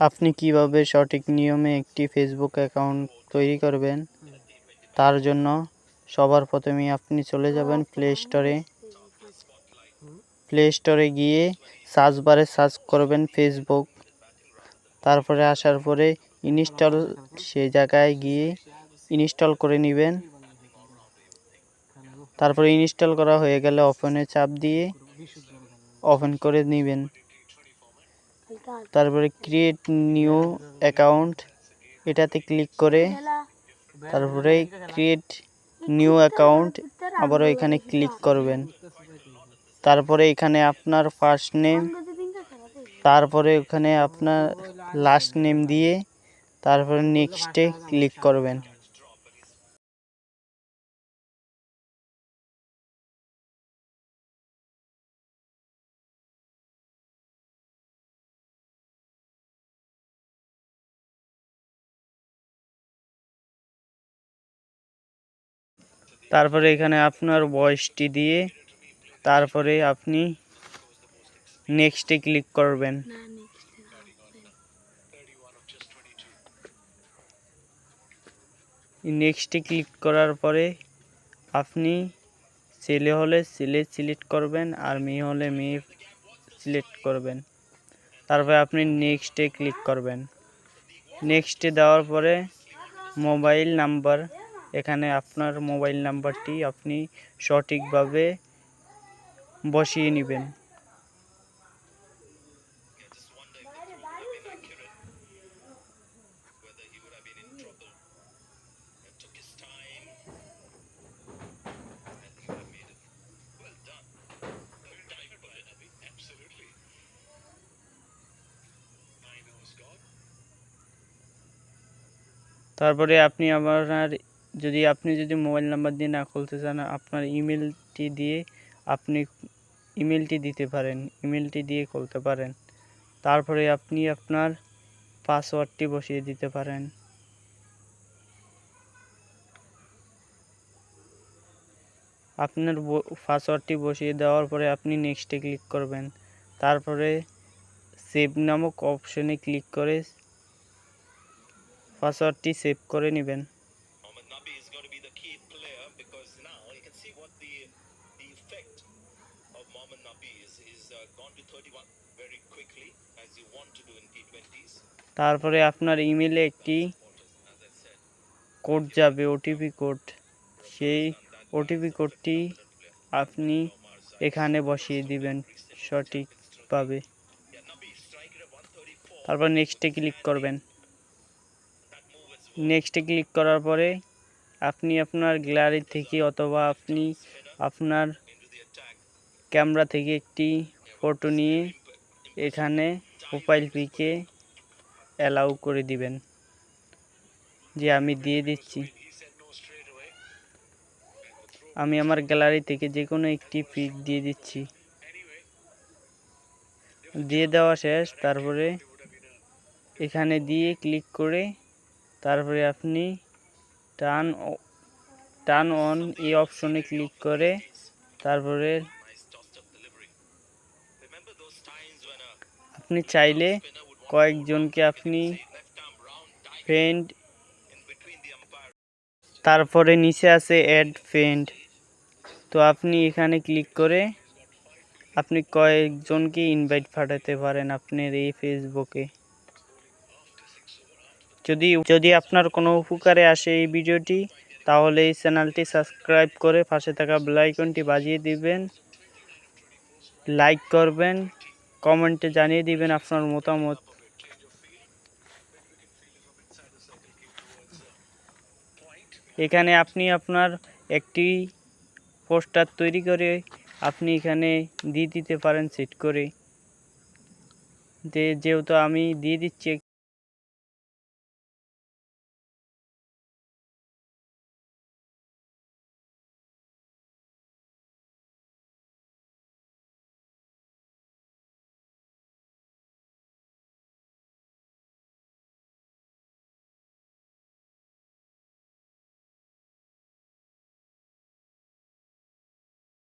আপনি কীভাবে সঠিক নিয়মে একটি ফেসবুক অ্যাকাউন্ট তৈরি করবেন? তার জন্য সবার প্রথমে আপনি চলে যাবেন প্লে স্টোরে প্লে স্টোরে গিয়ে সার্চ বারে সার্চ করবেন ফেসবুক তারপরে আসার পরে ইনস্টল সে জায়গায় গিয়ে ইনস্টল করে নেবেন। তারপরে ইনস্টল করা হয়ে গেলে ওপেনে চাপ দিয়ে ওপেন করে নেবেন। তারপরে ক্রিয়েট নিউ অ্যাকাউন্ট এটাতে ক্লিক করে তারপরে ক্রিয়েট নিউ অ্যাকাউন্ট আবারও এখানে ক্লিক করবেন। তারপরে এখানে আপনার ফার্স্ট নেম তারপরে ওখানে আপনার লাস্ট নেম দিয়ে তারপরে নেক্সটে ক্লিক করবেন। তারপরে এখানে আপনার বয়সটি দিয়ে তারপরে আপনি নেক্সটে ক্লিক করবেন। নেক্সটে ক্লিক করার পরে আপনি ছেলে হলে ছেলে সিলেক্ট করবেন আর মেয়ে হলে মেয়ে সিলেক্ট করবেন। তারপরে আপনি নেক্সটে ক্লিক করবেন। নেক্সটে দেওয়ার পরে মোবাইল নাম্বার এখানে আপনার মোবাইল নাম্বারটি আপনি সঠিকভাবে বসিয়ে নেবেন। তারপরে আপনি আপনার যদি আপনি যদি মোবাইল নাম্বার দিয়ে না খুলতে চান, আপনার ইমেলটি দিয়ে আপনি ইমেলটি দিতে পারেন, ইমেলটি দিয়ে খুলতে পারেন। তারপরে আপনি আপনার পাসওয়ার্ডটি বসিয়ে দিতে পারেন। আপনার পাসওয়ার্ডটি বসিয়ে দেওয়ার পরে আপনি নেক্সটে ক্লিক করবেন। তারপরে সেভ নামক অপশনে ক্লিক করে পাসওয়ার্ডটি সেভ করে নেবেন Mohammad Nabi is going to be the player because now you can see what the the effect of Mohammad Nabi is. He's uh, gone to 31 very quickly as you want to do in T20s. তারপরে আপনার ইমেলে একটি code যাবে OTP code সেই OTP কোডটি আপনি এখানে বসিয়ে দিবেন সঠিকভাবে yeah, Nabi striker at 134. তারপর নেক্সটে ক্লিক করবেন নেক্সটে ক্লিক করার পরে আপনি আপনার গ্যালারি থেকে অথবা আপনি আপনার. ক্যামেরা থেকে একটি ফটো নিয়ে এখানে প্রোফাইল পিকে অ্যালাউ করে দিবেন, যে আমি দিয়ে দিচ্ছি. আমি আমার গ্যালারি থেকে যে কোনো একটি পিক দিয়ে দিচ্ছি দিয়ে দেওয়া শেষ, তারপরে এখানে দিয়ে ক্লিক করে তারপরে আপনি টার্ন টার্ন অন এই অপশনে ক্লিক করে তারপরে আপনি চাইলে কয়েকজনকে আপনি ফ্রেন্ড. তারপরে নিচে আছে অ্যাড ফ্রেন্ড তো আপনি এখানে ক্লিক করে আপনি কয়েকজনকে ইনভাইট পাঠাতে পারেন আপনার এই ফেসবুকে যদি যদি আপনার কোনো উপকারে আসে এই ভিডিওটি, তাহলে এই চ্যানেলটি সাবস্ক্রাইব করে পাশে থাকা বেল আইকনটি বাজিয়ে দিবেন। লাইক করবেন কমেন্টে জানিয়ে দিবেন আপনার মতামত। এখানে আপনি আপনার একটি পোস্টার তৈরি করে আপনি এখানে দিয়ে দিতে পারেন, সেট করে। যেহেতু আমি দিয়ে দিচ্ছি